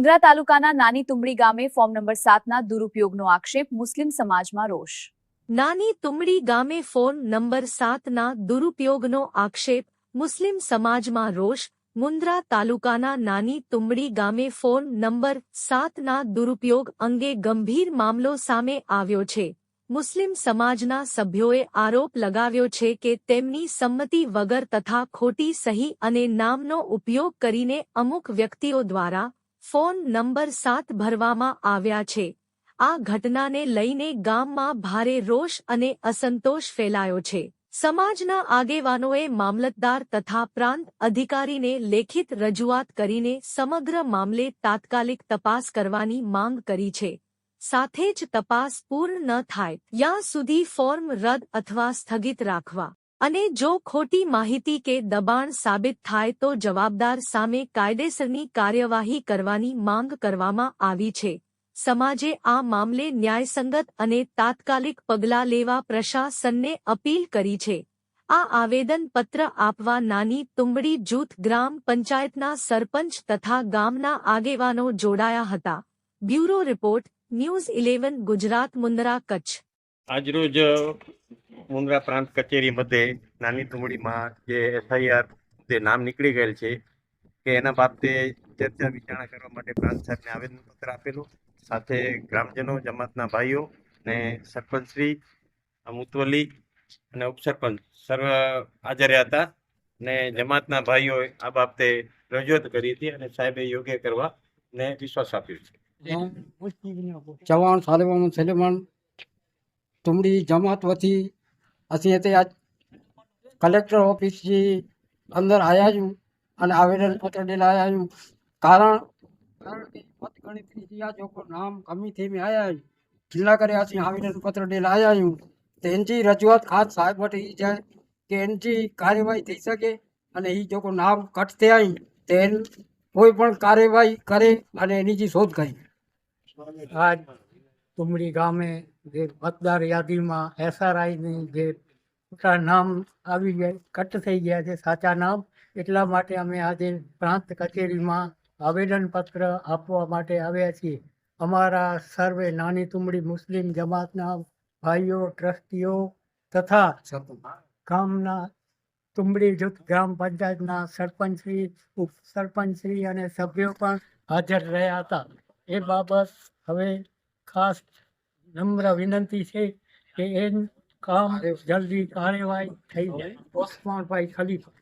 મુન્દ્રા તાલુકાના નાની તુમડી ગામે ફોર્મ નંબર સાતના દુરુપયોગનો આક્ષેપ મુસ્લિમ સમાજમાં રોષ. નાની તુમડી ગામે ફોર્મ નંબર સાતના દુરુપયોગનો આક્ષેપ મુસ્લિમ સમાજમાં રોષ. મુન્દ્રા તાલુકાના નાની તુમડી ગામે ફોર્મ નંબર સાતના દુરુપયોગ અંગે ગંભીર મામલો સામે આવ્યો છે. મુસ્લિમ સમાજના સભ્યોએ આરોપ લગાવ્યો છે કે તેમની સંમતિ વગર તથા ખોટી સહી અને નામનો ઉપયોગ કરીને અમુક વ્યક્તિઓ દ્વારા ફોન નંબર સાત ભરવામાં આવ્યા છે. આ ઘટનાને લઈને ગામમાં ભારે રોષ અને અસંતોષ ફેલાયો છે. સમાજના આગેવાનોએ મામલતદાર તથા પ્રાંત અધિકારીને લેખિત રજૂઆત કરીને સમગ્ર મામલે તાત્કાલિક તપાસ કરવાની માંગ કરી છે. સાથે જ તપાસ પૂર્ણ ન થાય, ત્યાં સુધી ફોર્મ રદ અથવા સ્થગિત રાખવા. અને જો ખોટી માહિતી કે દબાણ સાબિત થાય તો જવાબદાર સામે કાયદેસરની કાર્યવાહી કરવાની માંગ કરવામાં આવી છે. સમાજે આ મામલે ન્યાયસંગત અને તાત્કાલિક પગલાં લેવા પ્રશાસનને અપીલ કરી છે. આ આવેદનપત્ર આપવા નાની તુંબડી જૂથ ગ્રામ પંચાયતના સરપંચ તથા ગામના આગેવાનો જોડાયા હતા. Bureau report, news eleven, Gujarat, Mundra, Kutch. આજરોજ મુંદ્રા પ્રાંત કચેરી મધ્યે નાની ટુમડીમાં જે એફઆઈઆર જે નામ નીકળી ગયેલ છે, કે એના બાબતે ચર્ચા વિચારણા કરવા માટે પ્રાંત સાહેબને આવેદનપત્ર આપેલું. સાથે ગ્રામજનો, જમાતના ભાઈઓ ને સરપંચશ્રી મુતવલી અને ઉપસરપંચ સર્વ હાજર હતા ને જમાતના ભાઈઓએ આ બાબતે રજૂઆત કરી હતી અને સાહેબે યોગ્ય કરવા ને વિશ્વાસ આપ્યો છે. ચવાણ સાલેવાણ સલેમાન तुमड़ी जमात वती असी ते आज કલેક્ટર ઓફિસથી અંદર આવ્યા છું અને આવેદનપત્ર દેલા આવ્યા છું. કારણ કારણ કે મતગણતરી થયા જોકો નામ કમી થઈ મેં આવ્યા છું. જિલ્લા કર્યા છે આવેદનપત્ર દેલા આવ્યા છું. તો એનથી રજૂઆત ખાસ સાહેબ વટે એ જાય કે એનથી કાર્યવાહી થઈ શકે અને એ જોકો નામ કટ થયા તો એની કોઈ પણ કાર્યવાહી કરે અને એની જે શોધ કરી. હા. તુમડી ગામે જે મતદાર યાદીમાં એસઆરઆઈની જે ખોટા નામ આવી ગયા, કટ થઈ ગયા છે, સાચા નામ. એટલા માટે અમે આજે પ્રાંત કચેરીમાં આવેદનપત્ર આપવા માટે આવ્યા છીએ. અમારા સર્વે નાની તુમડી મુસ્લિમ જમાતના ભાઈઓ, ટ્રસ્ટીઓ તથા ગામના તુંબડી જૂથ ગ્રામ પંચાયતના સરપંચશ્રી ઉપસરપંચશ્રી અને સભ્યો પણ હાજર રહ્યા હતા. એ બાબત હવે ખાસ નમ્ર વિનંતી છે કે એ કામ જલ્દી કાર્યવાહી થઈ જાય. ઓસમાનભાઈ ખલીફા